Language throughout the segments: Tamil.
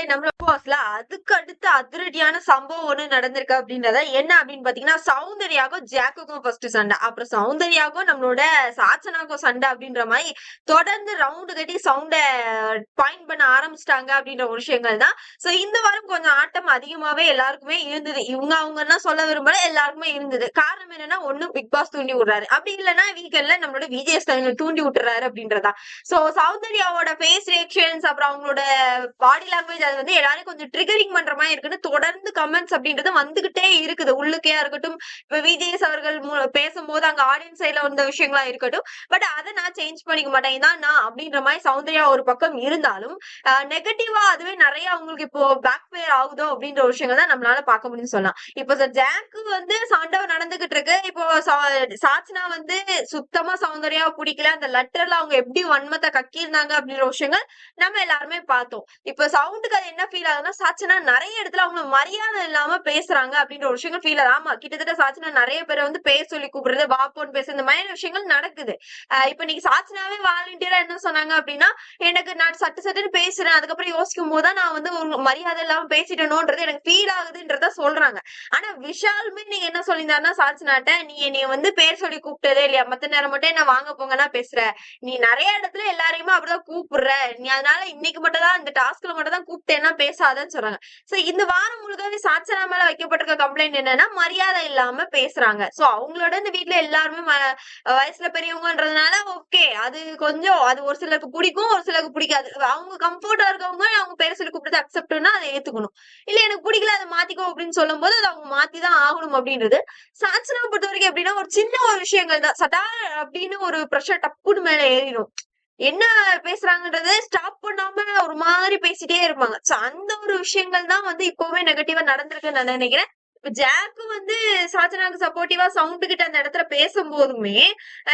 அதே நம்ம பாஸ்ல அதுக்கு அடுத்து அதிரடியான சம்பவம் ஒண்ணு நடந்திருக்கு அப்படின்றத என்ன அப்படின்னு பாத்தீங்கன்னா சௌந்தர்யாக்கும் ஜாக்குக்கும் ஃபர்ஸ்ட் சண்டை. அப்புறம் சௌந்தர்யாக்கும் நம்மளோட சாச்சனாக்கும் சண்டை அப்படின்ற மாதிரி தொடர்ந்து ரவுண்டு கட்டி சவுண்ட பாயிண்ட் பண்ண ஆரம்பிச்சிட்டாங்க அப்படின்ற ஒரு விஷயங்கள் தான். சோ இந்த வாரம் கொஞ்சம் ஆட்டம் அதிகமாவே எல்லாருக்குமே இருந்தது. இவங்க அவங்கன்னா சொல்ல விரும்பல எல்லாருக்குமே இருந்தது. காரணம் என்னன்னா ஒண்ணும் பிக் பாஸ் தூண்டி விடுறாரு. அப்படி இல்லைன்னா வீக்கெண்ட்ல நம்மளோட விஜய் ஸ்டாலின் தூண்டி விட்டுறாரு அப்படின்றதா. சோ சௌந்தர்யாவோட ஃபேஸ் ரியாக்ஷன்ஸ் அப்புறம் அவங்களோட பாடி லாங்குவேஜ் அது வந்து எல்லாரும் கொஞ்சம் ட்ரிகரிங் பண்ற மாதிரி இருக்குன்னு தொடர்ந்து கமெண்ட்ஸ் அப்படின்றது வந்துகிட்டே இருக்குது. உள்ளுக்கையா இருக்கட்டும் இப்ப விஜேஎஸ் அவர்கள் பேசும்போது அங்க ஆடியன்ஸ் சைட்ல வந்த விஷயங்களா இருக்கட்டும் பட் அதை நான் சேஞ்ச் பண்ணிக்க மாட்டேன். இதான் நான் அப்படின்ற மாதிரி சௌந்தர்யா ஒரு பக்கம் இருந்தாலும் நெகட்டிவா அதுவே நிறைய அவங்களுக்கு இப்போ பேக் ஃபேர் ஆகுதோ அப்படின்ற விஷயங்கள் தான் நம்மளால பார்க்க முடியும்னு சொல்லலாம். இப்போ ஜாக்கு வந்து சண்டை நடந்துகிட்டு இருக்கு. இப்போ சாச்சினா வந்து சுத்தமா சௌந்தர்யா பிடிக்கல. அந்த லெட்டர்ல அவங்க எப்படி வன்மத்தை கக்கியிருந்தாங்க அப்படின்ற விஷயங்கள் நம்ம எல்லாருமே பார்த்தோம். இப்போ சவுண்டுக்கு அது என்ன ஃபீல் ஆகுதுன்னா சாச்சனா நிறைய இடத்துல அவங்க மரியாதை இல்லாம பேசுறாங்க அப்படின்ற ஒரு விஷயங்கள் ஃபீல் ஆகுது. ஆமா கிட்டத்தட்ட சாச்சினா நிறைய பேரை வந்து பேர் சொல்லி கூப்பிடுறது வாப்போன்னு பேசு இந்த மாதிரி விஷயங்கள் நடக்குது. ஆஹ் இப்ப நீங்க சாச்சினாவே வாலண்டியரா என்ன சொன்னாங்க அப்படின்னா எனக்கு நான் சட்டு சட்டுன்னு பேசுறேன். அதுக்கப்புறம் யோசிக்கும் போதுதான் நான் வந்து மரியாதை இல்லாம பேசிட்டனும்ன்றது எனக்கு ஃபீல் ஆகுதுன்றத சொல்றாங்க. ஆனா விஷாலுமே நீங்க என்ன சொல்லியிருந்தாருன்னா சாச்சனாட்ட நீ என்னைய வந்து பேர் சொல்லி கூப்பிட்டதே இல்லையா? மத்த நேரம் மட்டும் என்ன வாங்க போங்கன்னா பேசுற. நீ நிறைய இடத்துல எல்லாரையுமே அப்படிதான் கூப்பிடுற. நீ அதனால இன்னைக்கு மட்டும் தான் இந்த டாஸ்க்ல மட்டும் தான் கூப்பிட்டேன்னா பேசாதன்னு சொல்றாங்க. சோ இந்த வாரம் முழுக்கவே சாச்சனா மேல வைக்கப்பட்டிருக்க கம்ப்ளைண்ட் என்னன்னா மரியாதை இல்லாம பேசுறாங்க. சோ அவங்களோட இந்த வீட்ல எல்லாருமே ம- வயசுல பெரியவங்கன்றதுனால ஓகே அது கொஞ்சம் அது ஒரு சிலருக்கு பிடிக்கும் ஒரு சிலருக்கு பிடிக்காது. அவங்க கம்ஃபர்டா இருக்கவங்க அவங்க பேர் சொல்லி கூப்பிட்டு அக்செப்ட்னா அதை ஏத்துக்கணும். இல்ல எனக்கு பிடிக்கல அதை மாத்திக்கோ அப்படின்னு சொல்லும் போது அதை அவங்க மாத்திதான் ஆகணும் அப்படின்றது. சாச்சனா பொறுத்த வரைக்கும் எப்படின்னா ஒரு சின்ன ஒரு விஷயங்கள் தான். சட்டா அப்படின்னு ஒரு ப்ரெஷர் டப்புன்னு மேல ஏறிடும் என்ன பேசுறாங்கன்றத ஸ்டாப் பண்ணாம ஒரு மாதிரி பேசிட்டே இருப்பாங்க. சோ அந்த ஒரு விஷயங்கள் தான் வந்து இப்பவுமே நெகட்டிவா நடந்திருக்குன்னு நான் நினைக்கிறேன். இப்ப ஜாக்கு வந்து சாச்சனாக்கு சப்போர்ட்டிவா சவுண்டு கிட்ட அந்த இடத்துல பேசும்போதுமே போதுமே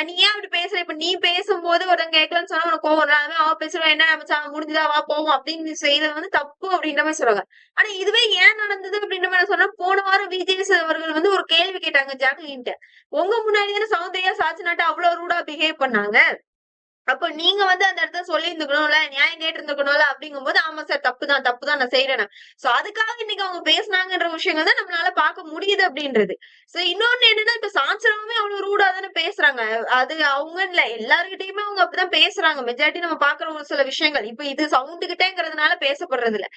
நீ ஏன் அப்படி பேசுற? இப்ப நீ பேசும்போது ஒருத்தங்க கேட்கலன்னு சொன்னா உனக்கு கோவம் அவன் அவ பேசுறோம் என்ன நம்ம முடிஞ்சதா? வா போவோம். அப்படின்னு செய்யறது வந்து தப்பு அப்படின்ற மாதிரி சொல்றாங்க ஆனா இதுவே ஏன் நடந்தது அப்படின்ற மாதிரி சொன்னா போன வாரம் விஜய் அவர்கள் வந்து ஒரு கேள்வி கேட்டாங்க ஜாக்லின்ட்ட உங்க முன்னாடி தானே சௌந்தர்யா சாச்சனாட்ட அவ்வளவு ரூடா பிஹேவ் பண்ணாங்க? அப்போ நீங்க வந்து அந்த இடத்த சொல்லி இருந்துக்கணும்ல நியாயம் கேட்டு இருந்துக்கணும்ல அப்படிங்கும்போது ஆமா சார் தப்பு தான் தப்பு தான் நான். செய்யறேன் சோ அதுக்காக இன்னைக்கு அவங்க பேசுனாங்கன்ற விஷயங்கள் தான் நம்மளால பார்க்க முடியுது அப்படின்றது. சோ இன்னொன்னு என்னன்னா இப்ப சாச்சரமே அவ்வளவு ரூடா தானே பேசுறாங்க. அது அவங்க இல்ல எல்லாருக்கிட்டையுமே அவங்க அப்படிதான் பேசுறாங்க. மெஜாரிட்டி நம்ம பாக்குற ஒரு சில விஷயங்கள். இப்ப இது சவுண்டு கிட்டேங்கிறதுனால பேசப்படுறது இல்ல.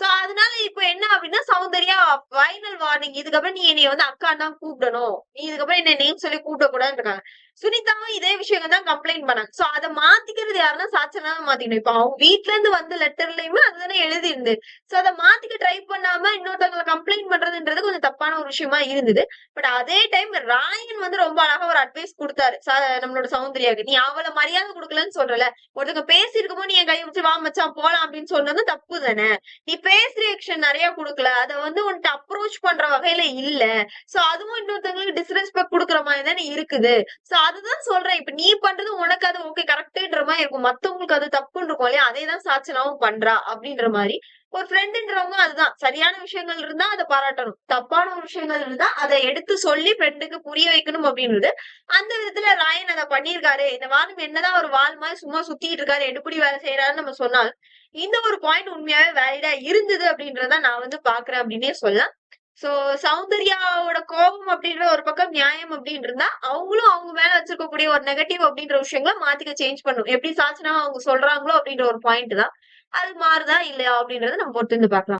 சோ அதனால இப்ப என்ன அப்படின்னா சௌந்தர்யா ஃபைனல் வார்னிங் இதுக்கப்புறம் நீ என்னைய வந்து அக்கா தான் கூப்பிடணும். நீ இதுக்கப்புறம் என்ன நேம் சொல்லி கூப்பிடக்கூடாதுன்னு இருக்காங்க சுனிதாவும் இதே விஷயங்கள் தான் கம்ப்ளைண்ட் பண்ணாங்க. சோ அதை மாத்திக்கிறது யாருன்னா சாச்சனா மாத்திக்கணும். இப்ப அவங்க வீட்ல இருந்து வந்த லெட்டர்லயுமே அதுதானே எழுதி இருந்து சோ அதை மாத்திக்க ட்ரை பண்ணாம இன்னொருத்தவங்களை கம்ப்ளைண்ட் பண்றதுன்றது கொஞ்சம் தப்பான ஒரு விஷயமா இருந்தது. பட் அதே டைம் ராயன் வந்து ரொம்ப அழகா ஒரு அட்வைஸ் கொடுத்தாரு. நம்மளோட சௌந்தர்யாக்கு நீ அவளை மரியாதை கொடுக்கலன்னு சொல்றல. ஒருத்தங்க பேசி இருக்கும்போது நீ என் கையை வச்சு வா மச்சான் போலாம் அப்படின்னு சொன்னது தப்பு தானே. நீ பேஸ் ரியாக்ஷன் நிறைய கொடுக்கல. அதை வந்து உன்ட்டு அப்ரோச் பண்ற வகையில இல்ல. சோ அதுவும் இன்னொருத்தவங்களுக்கு டிஸ்ரெஸ்பெக்ட் கொடுக்குற மாதிரி தானே இருக்குது. சோ அதுதான் சொல்றேன். இப்ப நீ பண்றது உனக்கு அது ஓகே கரெக்ட்ன்ற மாதிரி இருக்கும். மத்தவங்களுக்கு அது தப்புன்னு இருக்கும் இல்லையா? அதே தான் சாச்சனாவும் பண்றா அப்படின்ற மாதிரி. ஒரு ஃப்ரெண்டுன்றவங்க அதுதான். சரியான விஷயங்கள் இருந்தா அதை பாராட்டணும். தப்பான ஒரு விஷயங்கள் இருந்தா அதை எடுத்து சொல்லி ஃப்ரெண்டுக்கு புரிய வைக்கணும் அப்படின்றது. அந்த விதத்துல ராயன் அதை பண்ணியிருக்காரு. இந்த வாரம் என்னதான் ஒரு வால் மாதிரி சும்மா சுத்திட்டு இருக்காரு. எடுப்படி வேலை செய்யறாருன்னு நம்ம சொன்னால் இந்த ஒரு பாயிண்ட் உண்மையாவே வேலிடா இருந்தது அப்படின்றத நான் வந்து பாக்குறேன் அப்படின்னே சொல்லலாம். சோ சௌந்தர்யாவோட கோபம் அப்படின்ற ஒரு பக்கம் நியாயம் அப்படின்னு இருந்தா அவங்களும் அவங்க மேல வச்சிருக்கக்கூடிய ஒரு நெகட்டிவ் அப்படின்ற விஷயங்களை மாத்திக்க சேஞ்ச் பண்ணும். எப்படி சாச்சனா அவங்க சொல்றாங்களோ அப்படின்ற ஒரு பாயிண்ட் தான். அது மாறுதா இல்லையா அப்படின்றத நம்ம பொறுத்து இருந்து பார்க்கலாம்.